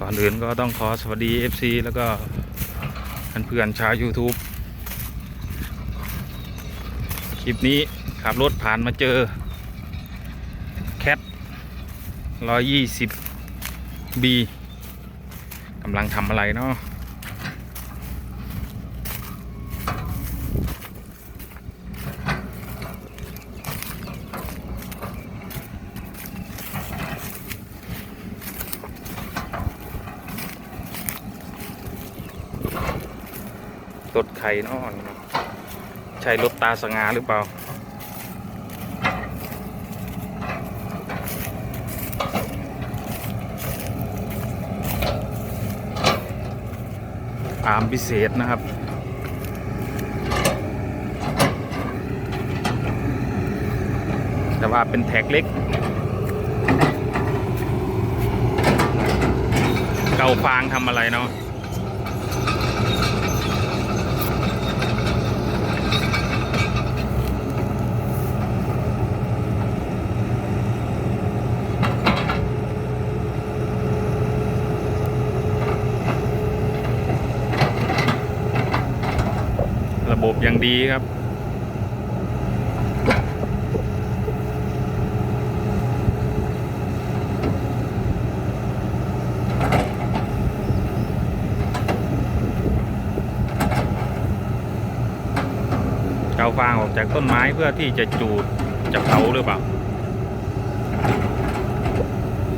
ก่อนอื่นก็ต้องขอสวัสดี FC แล้วก็เพื่อนๆชาว YouTube คลิปนี้ขับรถผ่านมาเจอแคท120 B กำลังทำอะไรเนาะ รถไข่นอนใช่รถตาสง่าหรือเปล่า อามพิเศษนะครับแต่ว่าเป็นแท็กเล็ก เกาฟางทำอะไรเนาะ อย่างดีครับ เกาฟางออกจากต้นไม้เพื่อที่จะจูดจะเผาหรือเปล่า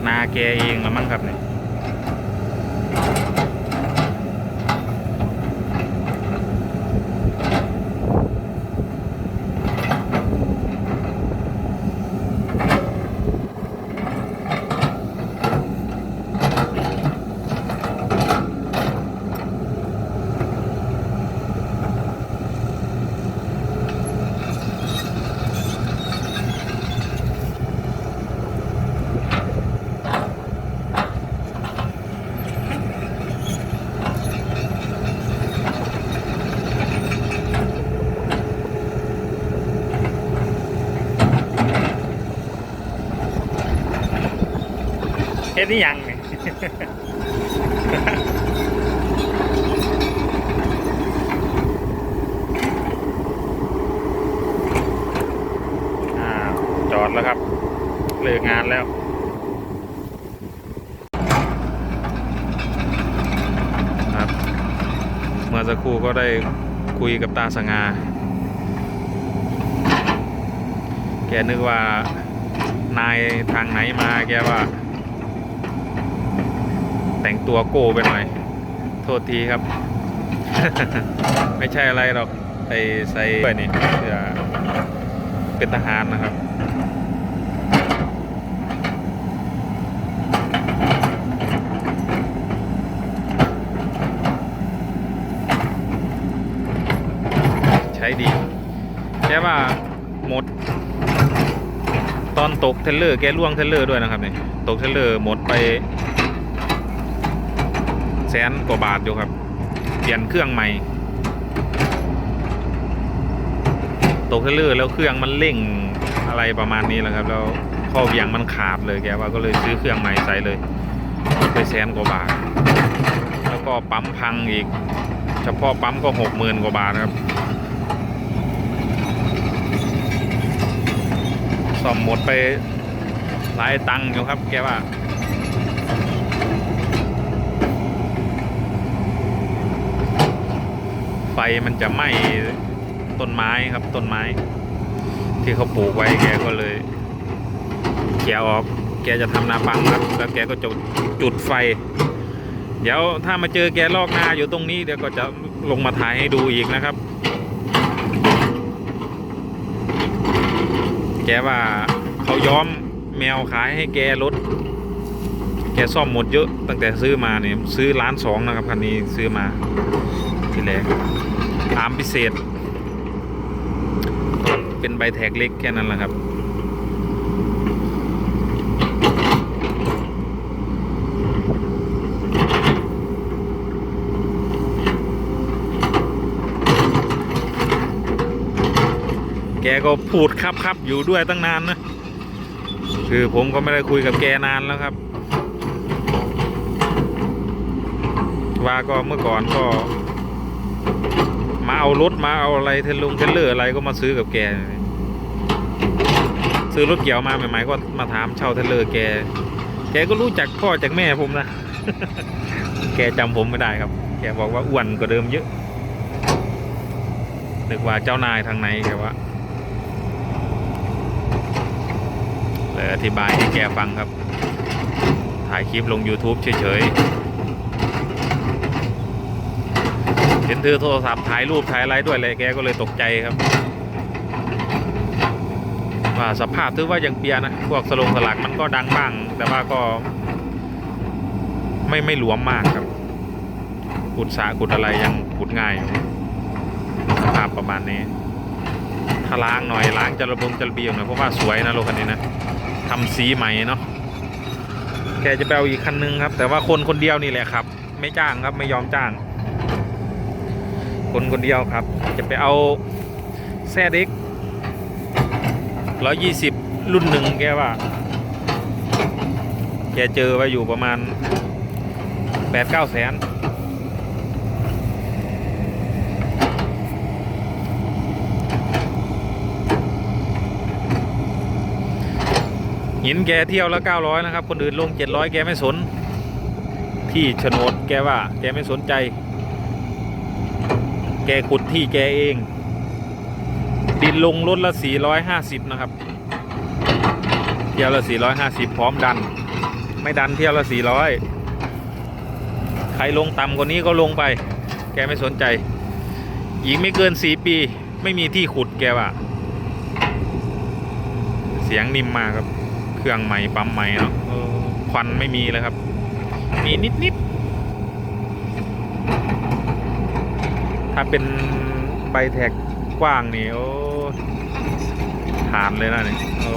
นาแกเองละมั้งครับเนี่ย ฮ็ดนี่ยังเนี่ยอ้าจอดแล้วครับ เลิกงานแล้วครับ เมื่อสักครู่ก็ได้คุยกับตาสงาแกนึกว่านายทางไหนมาแกว่า แต่งตัวโก้ไปหน่อย โทษทีครับ ไม่ใช่อะไรหรอกไปใส่ไปนี่เพื่อเป็นทหารนะครับใช้ดีแค่ว่าหมด ตอนตกเทเลอร์แกล่วงเทเลอร์ด้วยนะครับเนี่ยตกเทเลอร์หมดไป แสนกว่าบาทอยู่ครับ เปลี่ยนเครื่องใหม่ตกเทรลเลอแล้วเครื่องมันเร่งอะไรประมาณนี้แหละครับ แล้วข้อเบี่ยงมันขาดเลยแกว่าก็เลยซื้อเครื่องใหม่ใส่เลยไปแสนกว่าบาท แล้วก็ปั๊มพังอีก เฉพาะปั๊มก็หกหมื่นกว่าบาทครับซ่อมหมดไปหลายตังค์อยู่ครับ แกว่า ไฟ มันจะไหม้ต้นไม้ครับต้นไม้ ที่เขาปลูกไว้แกก็เลยเขี่ยออก แกจะทำนาปังครับ แล้วแกก็จะจุดไฟ เดี๋ยวถ้ามาเจอแกลอกนาอยู่ตรงนี้เดี๋ยวก็จะลงมาถ่ายให้ดูอีกนะครับ แกว่าเขาย้อมแมวขายให้แกรถแกซ่อมหมดเยอะตั้งแต่ซื้อมาเนี่ยซื้อล้านสองนะครับคันนี้ซื้อมาที่แรก อามพิเศษเป็นใบแท็กเล็กแค่นั้นแหละครับ แกก็พูดครับครับอยู่ด้วยตั้งนานนะ คือผมก็ไม่ได้คุยกับแกนานแล้วครับว่าก็เมื่อก่อนก็ มาเอารถมาเอาอะไรเทนลงเทนเลอร์อะไรก็มาซื้อกับแก ซื้อรถเกี่ยวมาใหม่ๆก็มาถามเช่าเทนเลอร์แก แกก็รู้จักพ่อจากแม่ผมนะ แกจำผมไม่ได้ครับ แกบอกว่าอ้วนกว่าเดิมเยอะนึกว่าเจ้านายทางไหนแกว่าเลยอธิบายให้แกฟังครับ ถ่ายคลิปลง YouTube เฉยๆ เห็นเธอโทรศัพท์ถ่ายรูปถ่ายอะไรด้วยเลยแกก็เลยตกใจครับ ว่าสภาพถือว่ายังเปียนะพวกสลงสลักมันก็ดังบ้าง แต่ว่าก็ ไม่ไม่หลวมมากครับขุดสาขุดอะไรยังขุดง่ายสภาพประมาณนี้ ถ้าล้างหน่อยล้างจะระบงจะระเบียงหน่อยเพราะว่าสวยนะรถคันนี้นะทำสีใหม่เนาะแกจะไปเอาอีกคันนึงครับ แต่ว่าคนคนเดียวนี่แหละครับ ไม่จ้างครับไม่ยอมจ้าง คนคนเดียวครับ จะไปเอาแซ่เด็กร้อยยี่สิบรุ่นหนึ่งแกว่า แกเจอไว้อยู่ประมาณแปดเก้าแสนหินแกเที่ยวละเก้าร้อยนะครับ คนอื่นลงเจ็ดร้อยแกไม่สน ที่โฉนดแกว่า แกไม่สนใจ ขุดที่แกเอง ดินลงรถละสี่ร้อยห้าสิบนะครับ เที่ยวละสี่ร้อยห้าสิบพร้อมดัน ไม่ดันเที่ยวละสี่ร้อยใครลงต่ำกว่านี้ก็ลงไป แกไม่สนใจ อีกไม่เกินสี่ปี ไม่มีที่ขุดแกว่าเสียงนิ่มมากครับ เครื่องใหม่ปั๊มใหม่เนาะควันไม่มีเลยครับ มีนิดนิดๆ ถ้าเป็นใบแท็กกว้างนี่โอ้ฐานเลยนะนี่โอ้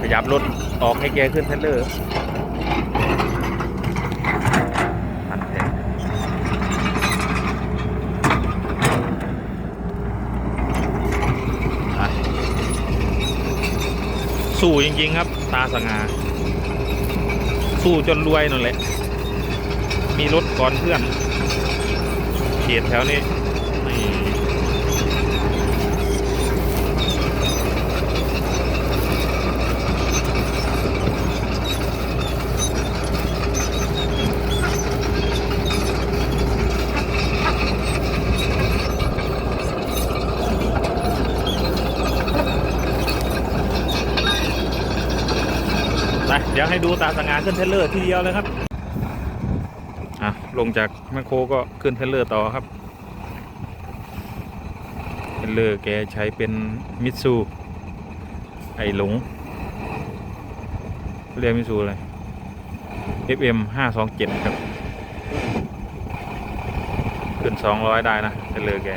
ขยับรถออกให้แกขึ้นเทรลเลอร์พันแท็กสู้จริงๆครับ ตาสง่าสู้จนรวยนั่นแหละ มีรถก่อนเพื่อนเขตแถวนี้นี่ไปเดี๋ยวให้ดูตาสง่าขึ้นเทเลอร์ทีเดียวเลยครับ ลงจากแมคโครก็ขึ้นเทเลอร์ต่อครับเทเลอร์แกใช้เป็นมิตซูไอหลง เรียกมิตซูเลย FM 527 ครับ ขึ้น 200 ได้นะเทเลอร์แก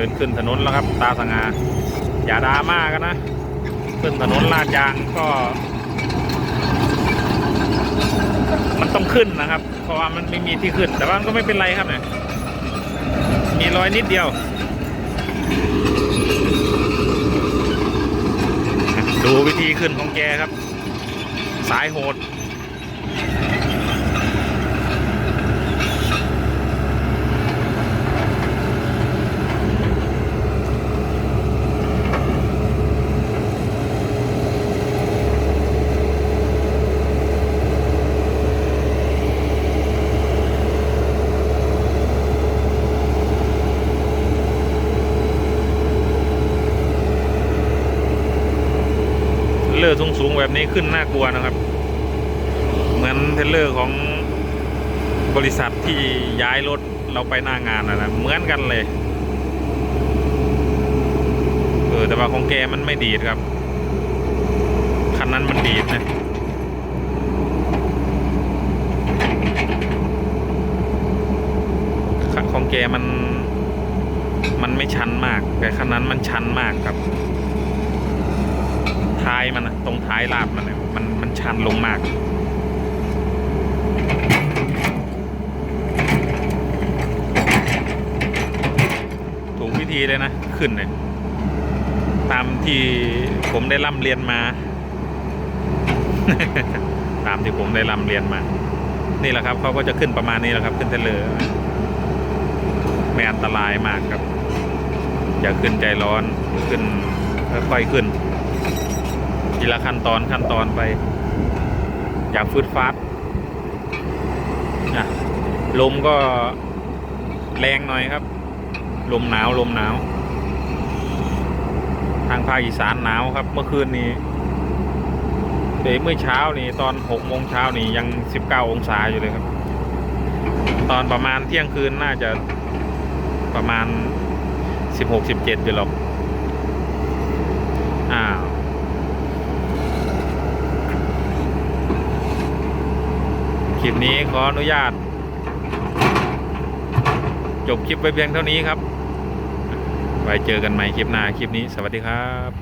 ดินขึ้นถนนแล้วครับ ตาสง่าอย่าดราม่ากันนะ ขึ้นถนนลาดยางก็ มันต้องขึ้นนะครับ เพราะว่ามันไม่มีที่ขึ้น แต่ว่ามันก็ไม่เป็นไรครับเนี่ยมีรอยนิดเดียว ดูวิธีขึ้นของแกครับ สายโหด เทรลอร์สูงๆแบบนี้ขึ้นน่ากลัวนะครับ เหมือนเทเลอร์ของบริษัทที่ย้ายรถเราไปหน้างานนะนะเหมือนกันเลยเออแต่ว่าของแกมันไม่ดีดครับคันนั้นมันดีดนะของแกมันมันไม่ชันมาก แต่คันนั้นมันชันมากครับ ท้ายมันอะตรงท้ายลาบมันมันมันชันลงมากถูกวิธีเลยนะ ขึ้นเนี่ยตามที่ผมได้ร่ำเรียนมา ตามที่ผมได้ร่ำเรียนมา นี่แหละครับเขาก็จะขึ้นประมาณนี้แหละครับ ขึ้นเทเลอร์ไม่อันตรายมากครับ อย่าขึ้นใจร้อนขึ้นค่อยๆขึ้น ทีละขั้นตอนขั้นตอนไป อย่าฟืดฟาดอะลมก็แรงหน่อยครับ ลมหนาวลมหนาว ทางภาคอีสานหนาวครับ เมื่อคืนนี้เดี๋ยวเมื่อเช้านี่ตอนหกโมงเช้านี่ยังสิบเก้าองศาอยู่เลยครับ ตอนประมาณเที่ยงคืนน่าจะประมาณสิบหกสิบเจ็ดอยู่หรอกอ้าว คลิปนี้ขออนุญาต จบคลิปไปเพียงเท่านี้ครับ ไว้เจอกันใหม่คลิปหน้าคลิปนี้สวัสดีครับ